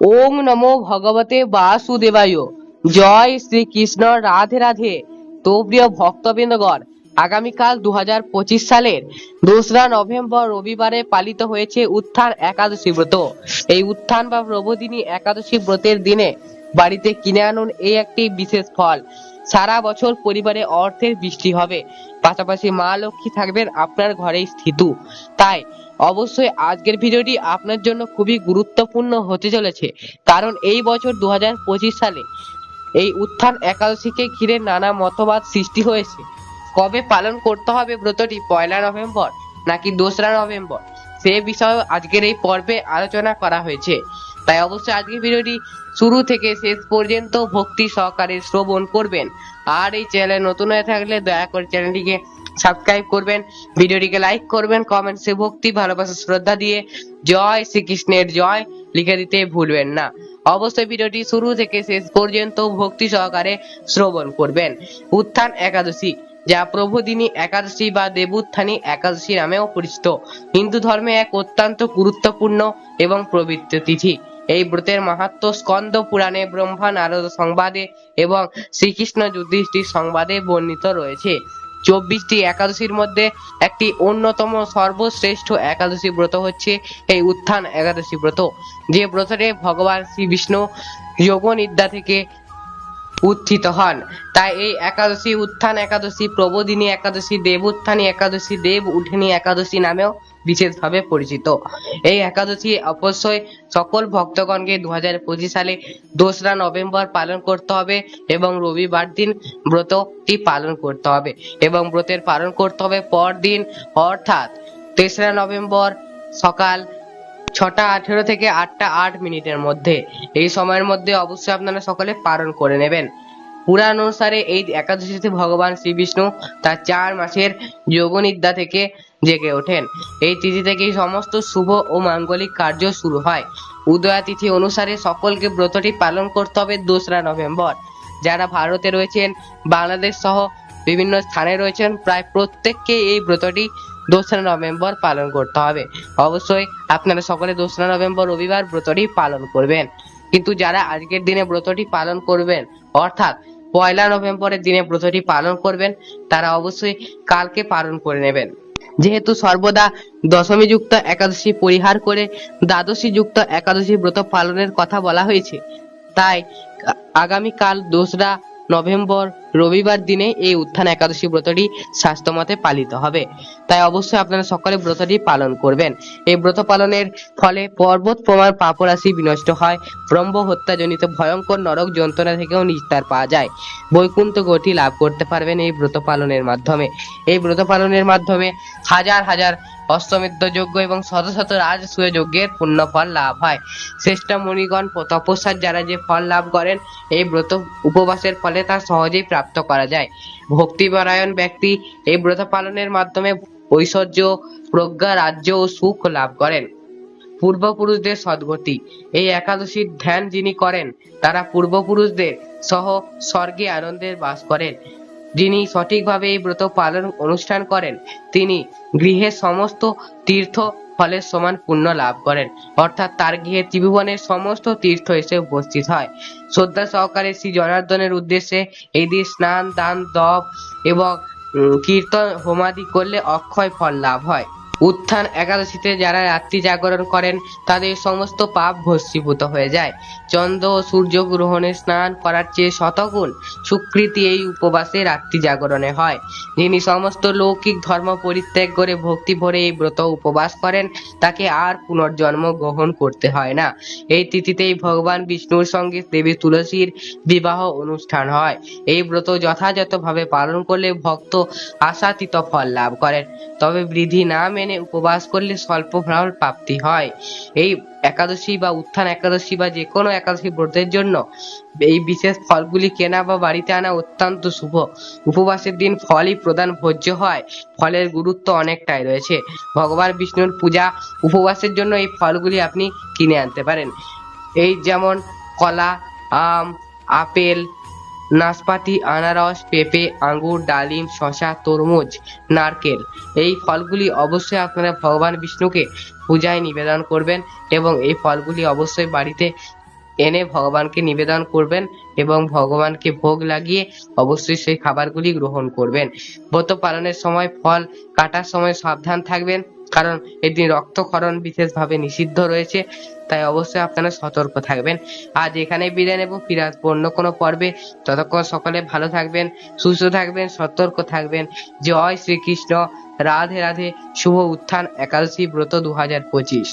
ওম নমো ভগবতে বাসুদেবায়। জয় শ্রীকৃষ্ণ, রাধে রাধে। তো প্রিয় ভক্তবৃন্দগণ, আগামীকাল দু হাজার পঁচিশ সালের দোসরা নভেম্বর রবিবারে পালিত হয়েছে উত্থান একাদশী ব্রত। এই উত্থান বা প্রবোধিনী একাদশী ব্রতের দিনে বাড়িতে কিনে আনুন এই একটি বিশেষ ফল। সারা বছর পরিবারে অর্থের বৃষ্টি হবে। পাশাপাশি মা লক্ষ্মী থাকবেন আপনার ঘরেই স্থিত। তাই অবশ্যই আজকের ভিডিওটি আপনার জন্য খুবই গুরুত্বপূর্ণ হতে চলেছে। কারণ এই বছর দু হাজার পঁচিশ সালে এই উত্থান একাদশীকে ঘিরে নানা মতবাদ সৃষ্টি হয়েছে। কবে পালন করতে হবে ব্রতটি পয়লা নভেম্বর নাকি দোসরা নভেম্বর, সে বিষয়ে আজকের এই পর্বে আলোচনা করা হয়েছে। তাই অবশ্যই আজকের ভিডিওটি শুরু থেকে শেষ পর্যন্ত ভক্তি সহকারে শ্রবণ করবেন। আর এই চ্যানেলে নতুন হয়ে থাকলে দয়া করে চ্যানেলটিকে সাবস্ক্রাইব করবেন, ভিডিওটিকে লাইক করবেন কমেন্টসে ভক্তি, ভালোবাসা, শ্রদ্ধা দিয়ে জয় শ্রীকৃষ্ণের জয় লিখে দিতে ভুলবেন না। অবশ্যই ভিডিওটি শুরু থেকে শেষ পর্যন্ত ভক্তি সহকারে শ্রবণ করবেন। উত্থান একাদশী, যা প্রভুদিনী একাদশী বা দেবুত্থানী একাদশী নামেও পরিচিত। হিন্দু ধর্মে এক অত্যন্ত গুরুত্বপূর্ণ এবং পবিত্র তিথি। এই ব্রতের মাহাত্ম স্কন্দ পুরাণে ব্রহ্মা নারদ সংবাদে এবং শ্রীকৃষ্ণ যুধিষ্ঠির সংবাদে বর্ণিত রয়েছে। চব্বিশটি একাদশীর মধ্যে একটি অন্যতম সর্বশ্রেষ্ঠ একাদশী ব্রত হচ্ছে এই উত্থান একাদশী ব্রত। যে ব্রতরে ভগবান শ্রী বিষ্ণু যোগনিদ্রা থেকে উত্থিত হন। তাই এই একাদশী উত্থান একাদশী প্রবোদিনী একাদশী দেব উত্থানী একাদশী, দেব উঠেনি একাদশী নামেও বিশেষভাবে পরিচিত। এই একাদশী অবশ্যই সকল ভক্তগণকে দু হাজার পঁচিশ সালে দোসরা নভেম্বর পালন করতে হবে এবং রবিবার দিন ব্রতটি পালন করতে হবে এবং ব্রতের পালন করতে হবে পরদিন, অর্থাৎ তেসরা নভেম্বর সকাল ছটা আঠেরো থেকে আটটা আট মিনিটের মধ্যে। এই সময়ের মধ্যে অবশ্যই আপনারা সকলে পালন করে নেবেন। পুরাণ অনুসারে এই একাদশীতে ভগবান শ্রীবিষ্ণু তার চার মাসের যোগনিদ্রা থেকে জেগে ওঠেন। এই তিথি থেকেই সমস্ত শুভ ও মাঙ্গলিক কার্য শুরু হয়। উদয়া তিথি অনুসারে সকলকে ব্রতটি পালন করতে হবে দোসরা নভেম্বর। যারা ভারতে রয়েছেন, বাংলাদেশ সহ বিভিন্ন স্থানে রয়েছেন, প্রায় প্রত্যেককে এই ব্রতটি দোসরা নভেম্বর পালন করতে হবে। অবশ্যই আপনারা সকলে দোসরা নভেম্বর রবিবার ব্রতটি পালন করবেন। কিন্তু যারা আজকের দিনে ব্রতটি পালন করবেন, অর্থাৎ পয়লা নভেম্বরের দিনে ব্রতটি পালন করবেন, তারা অবশ্যই কালকে পালন করে নেবেন। যেহেতু সর্বদা দশমী যুক্ত একাদশী পরিহার করে দ্বাদশী যুক্ত একাদশী ব্রত পালনের কথা বলা হয়েছে, তাই আগামীকাল দোসরা নভেম্বর রবিবার দিনে এই উত্থান একাদশী ব্রতটি স্বাস্থ্যমতে পালিত হবে। তাই অবশ্যই আপনারা সকলে ব্রতটি পালন করবেন। এই ব্রত পালনের ফলে পর্বত প্রমাণ পাপরাশি বিনষ্ট হয়, ব্রহ্ম হত্যাজনিত ভয়ঙ্কর নরক যন্ত্রণা থেকেও নিস্তার পাওয়া যায়। বৈকুণ্ঠ গতি লাভ করতে পারবেন এই ব্রত পালনের মাধ্যমে। এই ব্রত পালনের মাধ্যমে হাজার হাজার অশ্বমেধ যজ্ঞ এবং শত শত রাজসূয় যজ্ঞের পূর্ণ ফল লাভ হয়। শ্রেষ্ঠ মুনিগণ তপস্যার যারা যে ফল লাভ করেন, এই ব্রত উপবাসের ফলে তা সহজেই প্রাপ্ত করা যায়। ভক্তিপরায়ণ ব্যক্তি এই ব্রত পালনের মাধ্যমে ঐশ্বর্য, প্রজ্ঞা, রাজ্য ও সুখ লাভ করেন। পূর্বপুরুষদের সদ্গতি। এই একাদশীর ধ্যান যিনি করেন, তারা পূর্বপুরুষদের সহ স্বর্গে আনন্দের বাস করেন। যিনি সঠিকভাবে এই ব্রত পালন অনুষ্ঠান করেন, তিনি গৃহের সমস্ত তীর্থ ফলের সমান পুণ্য লাভ করেন। অর্থাৎ তার গৃহে ত্রিভুবনের সমস্ত তীর্থ এসে উপস্থিত হয়। শ্রদ্ধা সহকারে শ্রী জনার্দনের উদ্দেশ্যে এই দিন স্নান, দান, দপ এবং কীর্তন, হোমাদি করলে অক্ষয় ফল লাভ হয়। উত্থান একাদশীতে যারা রাত্রি জাগরণ করেন, তাদের সমস্ত পাপ ভস্মীভূত হয়ে যায়। চন্দ্র ও সূর্য গ্রহণে স্নান করার চেয়ে শতগুণ সুকৃতি এই উপবাসে রাত্রি জাগরণে হয়। যিনি সমস্ত লৌকিক ধর্ম পরিত্যাগ করে ভক্তি ভরে এই ব্রত উপবাস করেন, তাকে আর পুনর্জন্ম গ্রহণ করতে হয় না। এই তিথিতেই ভগবান বিষ্ণুর সঙ্গে দেবী তুলসীর বিবাহ অনুষ্ঠান হয়। এই ব্রত যথাযথভাবে পালন করলে ভক্ত আশাতীত ফল লাভ করেন। তবে বৃদ্ধি না মেনে উপবাস করলে স্বল্প ফল প্রাপ্তি হয়। এই একাদশী বা উত্থান একাদশী বা যে কোনো একাদশী ব্রতের জন্য এই বিশেষ ফলগুলি কেনা বা বাড়িতে আনা অত্যন্ত শুভ। উপবাসের দিন ফলই প্রধান ভোজ্য হয়। ফলের গুরুত্ব অনেকটাই রয়েছে। ভগবান বিষ্ণুর পূজা উপবাসের জন্য এই ফলগুলি আপনি কিনে আনতে পারেন। এই যেমন কলা, আম, আপেল নাশপাতি, আনারস, পেঁপে, আঙ্গুর, ডালিম, শসা, তরমুজ, নারকেল, এই ফলগুলি অবশ্যই আপনারা ভগবান বিষ্ণুকে পূজায় নিবেদন করবেন এবং এই ফলগুলি অবশ্যই বাড়িতে এনে ভগবানকে নিবেদন করবেন এবং ভগবানকে ভোগ লাগিয়ে অবশ্যই সেই খাবারগুলি গ্রহণ করবেন। ব্রত পালনের সময়, ফল কাটার সময় সাবধান থাকবেন। কারণ এদিন রক্তক্ষরণ বিশেষভাবে নিষিদ্ধ রয়েছে, তাই অবশ্যই আপনারা সতর্ক থাকবেন। আজ এখানে বিদায় নেব, ফিরে আসব অন্য কোনো পর্বে। ততক্ষণ সকলে ভালো থাকবেন, সুস্থ থাকবেন, সতর্ক থাকবেন। জয় শ্রীকৃষ্ণ, রাধে রাধে, শুভ উত্থান, একাদশী ব্রত দু হাজার পঁচিশ।